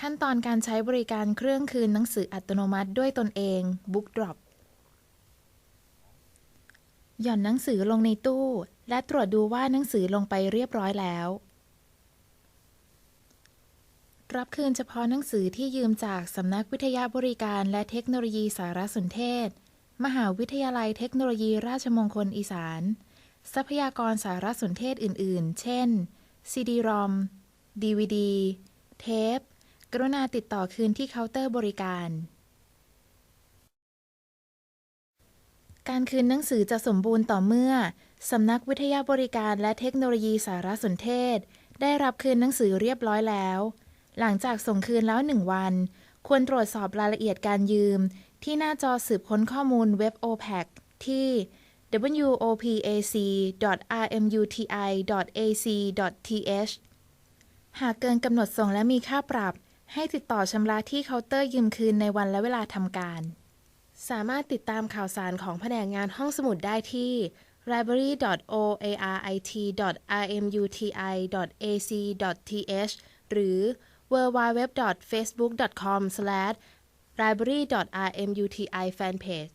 ขั้นตอนการใช้บริการเครื่องคืนหนังสืออัตโนมัติด้วยตนเอง BookDrop หย่อนหนังสือลงในตู้ และตรวจดูว่าหนังสือลงไปเรียบร้อยแล้ว รับคืนเฉพาะหนังสือที่ยืมจากสำนักวิทยาบริการและเทคโนโลยีสารสนเทศ มหาวิทยาลัยเทคโนโลยีราชมงคลอีสาน ทรัพยากรสารสนเทศอื่น ๆ เช่น CD-ROM DVD เทป กรุณาติดต่อคืนที่เคาน์เตอร์บริการ การคืนหนังสือจะสมบูรณ์ต่อเมื่อ สำนักวิทยาบริการและเทคโนโลยีสารสนเทศ ได้รับคืนหนังสือเรียบร้อยแล้ว หลังจากส่งคืนแล้วหนึ่งวัน ควรตรวจสอบรายละเอียดการยืม ที่หน้าจอสืบค้นข้อมูลเว็บ OPAC ที่ wopac.rmuti.ac.th หากเกินกำหนดส่งและมีค่าปรับ ให้ติดต่อชำระที่เคาน์เตอร์ยืมคืนในวันและเวลาทำการ สามารถติดตามข่าวสารของแผนกงานห้องสมุดได้ที่ library.oarit.rmuti.ac.th หรือ www.facebook.com/library.rmuti fanpage